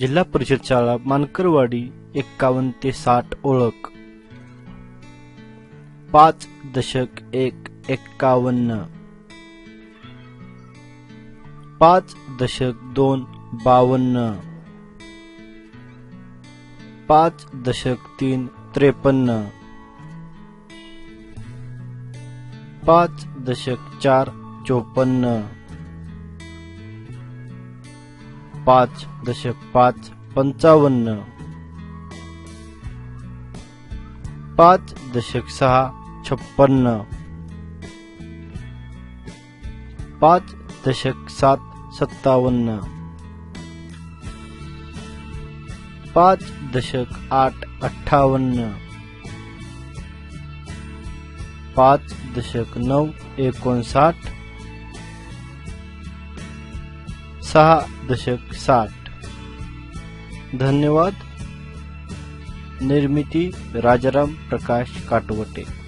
जिल्हा परिषद शाळा मानकरवाडी एक्कावन्न ते साठ ओळख. पाच दशक एक एक्कावन्न पाच दशक दोन बावन्न. पाच दशक तीन त्रेपन्न. पाच दशक चार चोपन्न. पाच दशक पाच पंचावन्न. पाच दशक सहा छप्पन्न. पाच दशक सात सत्तावन्न. पाच दशक आठ अठ्ठावन्न. पाच दशक नऊ एकोणसाठ. सहा दशक साठ. धन्यवाद. निर्मिती राजाराम प्रकाश काटवटे.